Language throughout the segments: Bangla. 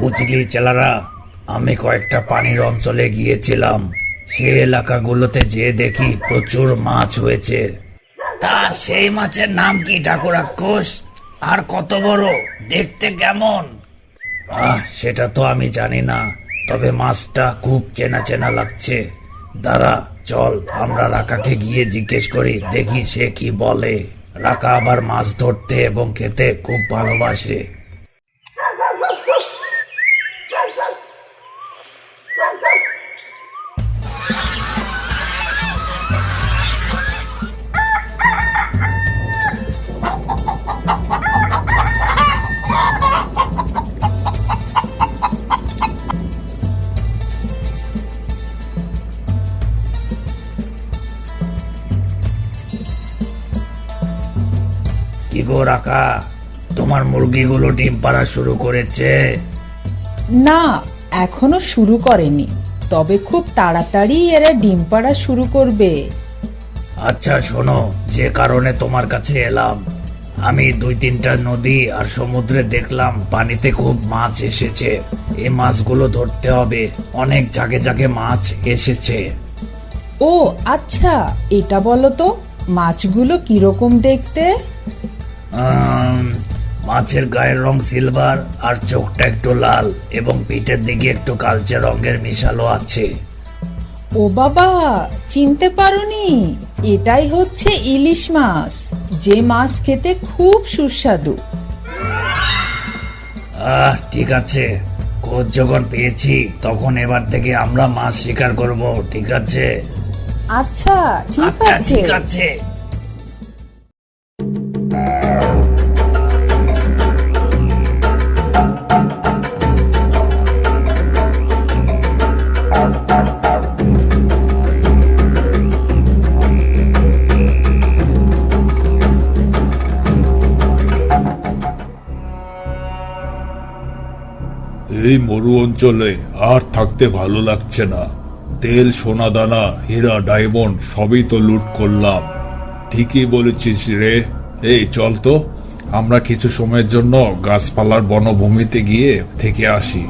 বুঝলি চেলারা, আমি কয়েকটা পানির অঞ্চলে গিয়েছিলাম। সে এলাকাগুলোতে যে দেখি প্রচুর মাছ হয়েছে। তা সেই মাছের নাম কি ঠাকুরাক্ষস আর কত বড়? দেখতে কেমন? আহ, সেটা তো আমি জানি না, তবে মাছটা খুব চেনা চেনা লাগছে। দাঁড়া, চল, আমরা রাকাকে গিয়ে জিজ্ঞেস করি, দেখি সে কি বলে। রাকা আবার মাছ ধরতে এবং খেতে খুব ভালোবাসে। কি গো রাকা তোমার মুরগিগুলো ডিম পাড়া শুরু করেছে। না এখনও শুরু করেনি তবে খুব তাড়াতাড়ি এরা ডিম পাড়া শুরু করবে। আচ্ছা শোনো যে কারণে তোমার কাছে এলাম। আমি দুই তিনটা নদী আর সমুদ্রে দেখলাম পানিতে খুব মাছ এসেছে। এই মাছগুলো ধরতে হবে অনেক জাগে জাগে মাছ এসেছে। ও আচ্ছা এটা বলো তো মাছগুলো কীরকম দেখতে? মাছের গায়ের রং সিলভার আর চোখটা একটু লাল এবং পিঠের দিকে একটু কালচে রঙের মিশালো আছে। ও বাবা চিনতে পারোনি? এটাই হচ্ছে ইলিশ মাছ। যে মাছ খেতে খুব সুস্বাদু। আহ ঠিক আছে। খোঁজ যখন পেয়েছি তখন এবার থেকে আমরা মাছ শিকার করব ঠিক আছে? আচ্ছা ঠিক আচ্ছা আছে। ঠিক আছে। এই মরু অঞ্চলে আর থাকতে ভালো লাগছে না। তেল সোনা দানা হীরা, ডায়মন্ড সবই তো লুট করলাম। ঠিকই বলেছিস রে। এই, চল তো। আমরা কিছু সময়ের জন্য গাছপালার বনভূমিতে গিয়ে থেকে আসি।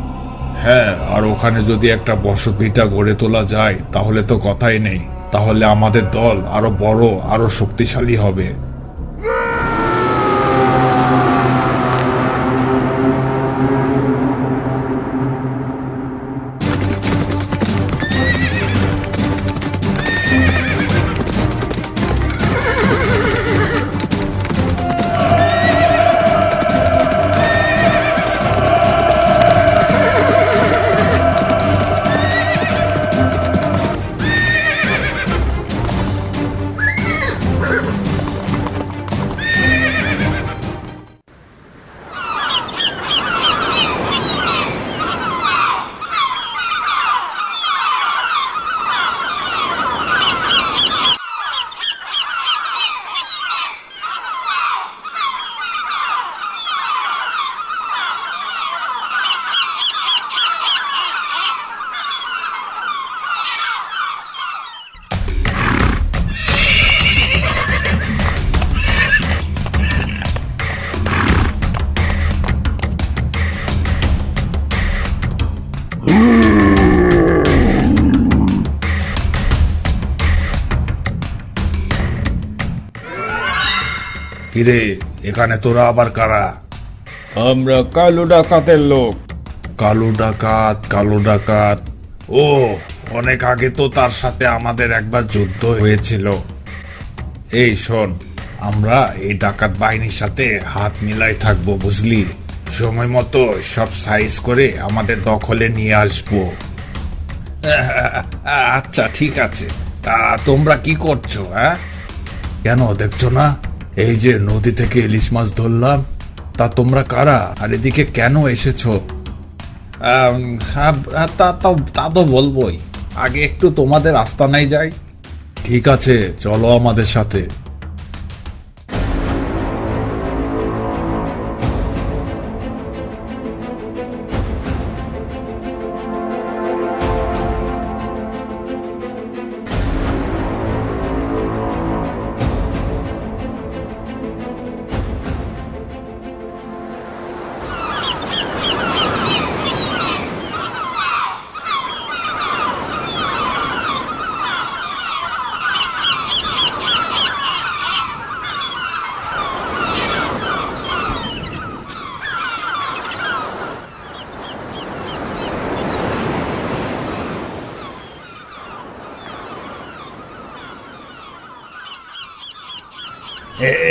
হ্যাঁ আর ওখানে যদি একটা বসতভিটা গড়ে তোলা যায়, তাহলে তো কথাই নেই। তাহলে আমাদের দল আরও বড়, আরও শক্তিশালী হবে। কিরে এখানে তোরা আবার কারা? আমরা কালো ডাকাতের লোক। কালো ডাকাত কালো ডাকাত। ও অনেক আগে তো তার সাথে আমাদের একবার যুদ্ধ হয়েছিল। এই শোন আমরা এই ডাকাত বাহিনীর সাথে হাত মিলাই থাকব বুঝলি? সময় মতো সব সাইজ করে আমাদের দখলে নিয়ে আসব। আচ্ছা ঠিক আছে। তা তোমরা কি করছ হ্যাঁ? কেন দেখছ না? এই যে নদী থেকে ইলিশ মাছ ধরলাম, তা তোমরা কারা? আর এদিকে কেন এসেছ? তা, তা- তা তো বলবোই। আগে একটু তোমাদের আস্তানায় যাই। ঠিক আছে, চলো আমাদের সাথে।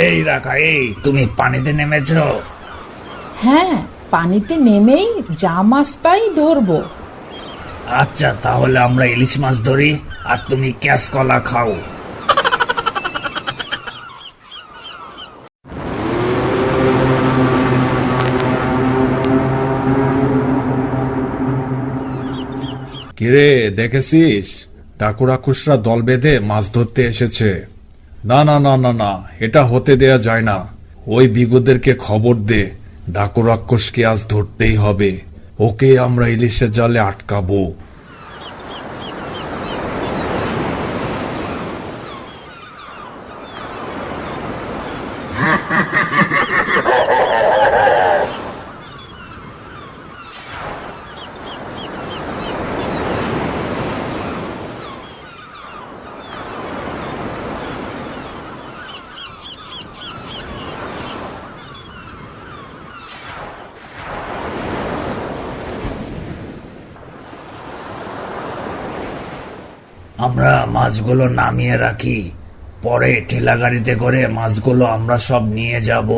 এই রাখা এই তুমি পানিতে নেমেছো? হ্যাঁ পানিতে নেমেই যা মাছ পাই ধরবো। আচ্ছা তাহলে আমরা ইলিশ মাছ ধরি আর তুমি ক্যাশ কলা খাও। কিরে দেখেছিস? ডাকুরাকুশরা দল বেঁধে মাছ ধরতে এসেছে। না না না না না, এটা হতে দেয়া যায় না। ওই বিগুদেরকে খবর দে ডাকুরাক্ষসকে আজ ধরতেই হবে। ওকে আমরা ইলিশের জালে আটকাবো। আমরা মাছগুলো নামিয়ে রাখি। পরে ঠেলা গাড়িতে করে মাছগুলো আমরা সব নিয়ে যাব।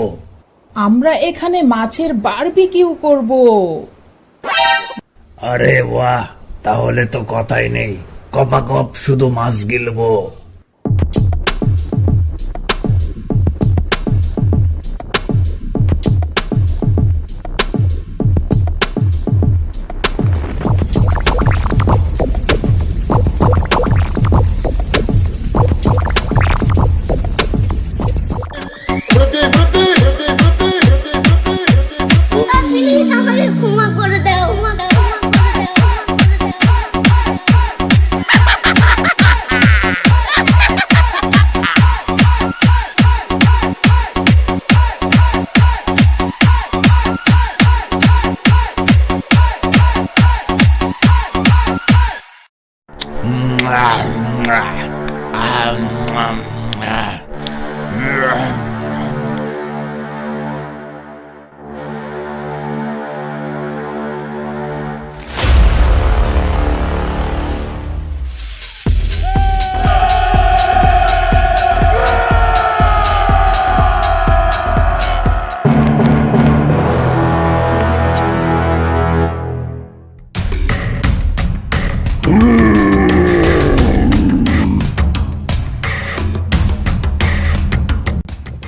আমরা এখানে মাছের বারবিকিউ করব। আরে বাহ তাহলে তো কথাই নেই। কপা কপ শুধু মাছ গিলবো।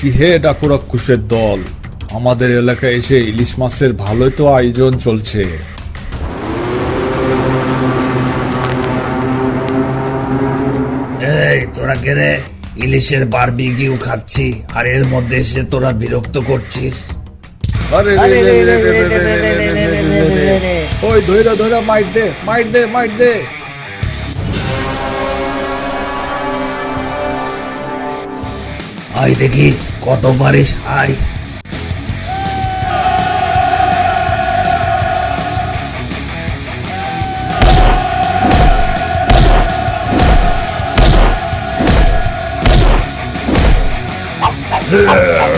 কি হে ডাকুরাক্ষসের দল আমাদের এলাকায় এসে ইলিশ মাছের ভালোই তো আয়োজন চলছে এই তোরা কে রে ইলিশের বারবিকিউ খাচ্ছি আর এর মধ্যে এসে তোরা বিরক্ত করছিস আরে রে রে রে রে রে রে রে রে রে রে রে। ওই ধৈরা ধৈরা মাইট দে মাইট দে মাইট দে আয় দেখি কত পারিস আয় আহ,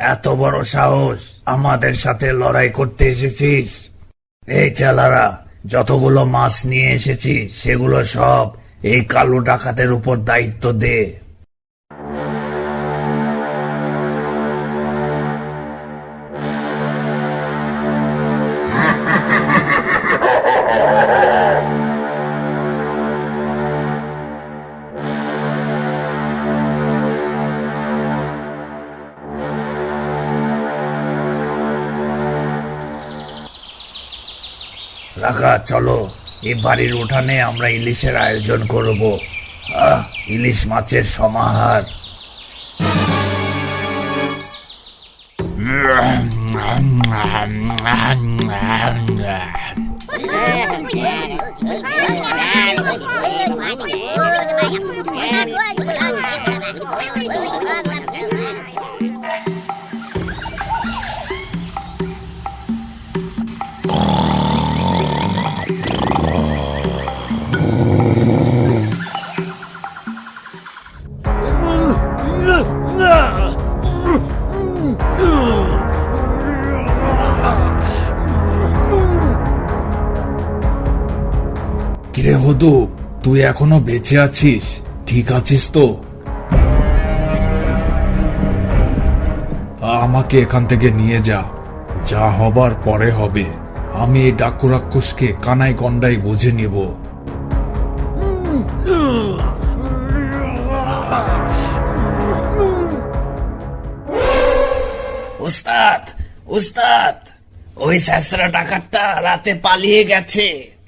এত বড় সাহস আমাদের সাথে লড়াই করতে এসেছিস? এই চালারা যতগুলো মাছ নিয়ে এসেছি, সেগুলো সব এই কালো ডাকাতের উপর দায়িত্ব দে। কাকা চলো এই বাড়ির উঠানে আমরা ইলিশের আয়োজন করব। আহ, ইলিশ মাছের সমাহার। কিরে হদু, তুই এখনও বেঁচে আছিস? ঠিক আছিস তো? আমাকে এখান থেকে নিয়ে যা। যা হবার পরে হবে। আমি এই ডাকু রাক্ষসকে কানাই কন্ডাই বুঝে নিব। উস্তাদ উস্তাদ, ওই স্যাসরা ডাকাতটা রাতে পালিয়ে গেছে।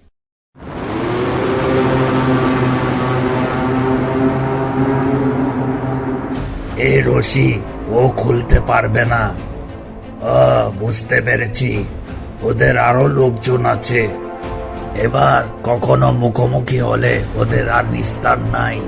এই রশি ও খুলতে পারবে না। বুঝতে পেরেছি। ওদের আরও লোকজন আছে। এবার কখনো মুখোমুখি হলে ওদের আর নিস্তার নাই।